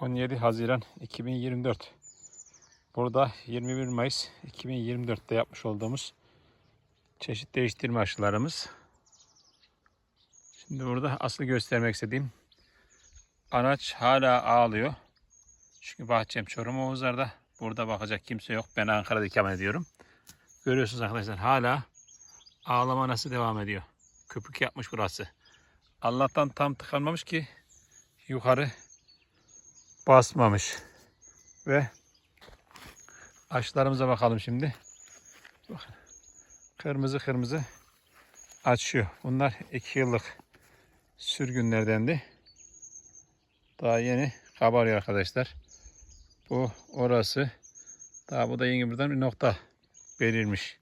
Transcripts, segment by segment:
17 Haziran 2024. Burada 21 Mayıs 2024'te yapmış olduğumuz çeşit değiştirme aşılarımız. Şimdi burada asıl göstermek istediğim anaç hala ağlıyor. Çünkü bahçem Çorum Oğuzlar'da. Burada bakacak kimse yok. Ben Ankara'da ikamet ediyorum. Görüyorsunuz arkadaşlar hala ağlama nasıl devam ediyor. Köpük yapmış burası. Allah'tan tam tıkanmamış ki yukarı basmamış. Ve aşılarımıza bakalım şimdi. Bakın. Kırmızı kırmızı açıyor. Bunlar 2 yıllık sürgünlerdendi. Daha yeni kabarıyor arkadaşlar. Bu orası. Daha bu da yeni buradan bir nokta belirmiş.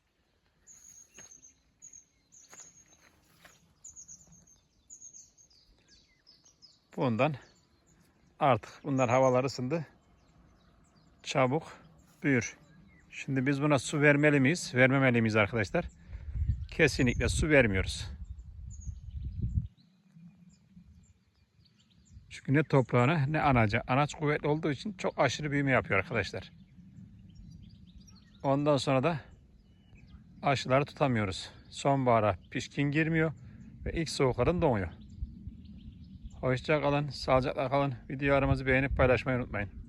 Bundan artık bunlar havalar ısındı. Çabuk büyür. Şimdi biz buna su vermeli miyiz? Vermemeli miyiz arkadaşlar? Kesinlikle su vermiyoruz. Çünkü ne toprağına ne anaca. Anaç kuvvetli olduğu için çok aşırı büyüme yapıyor arkadaşlar. Ondan sonra da aşıları tutamıyoruz. Sonbahara pişkin girmiyor ve ilk soğukların doğuyor. Hoşça kalın, sağlıcakla kalın. Videolarımızı beğenip paylaşmayı unutmayın.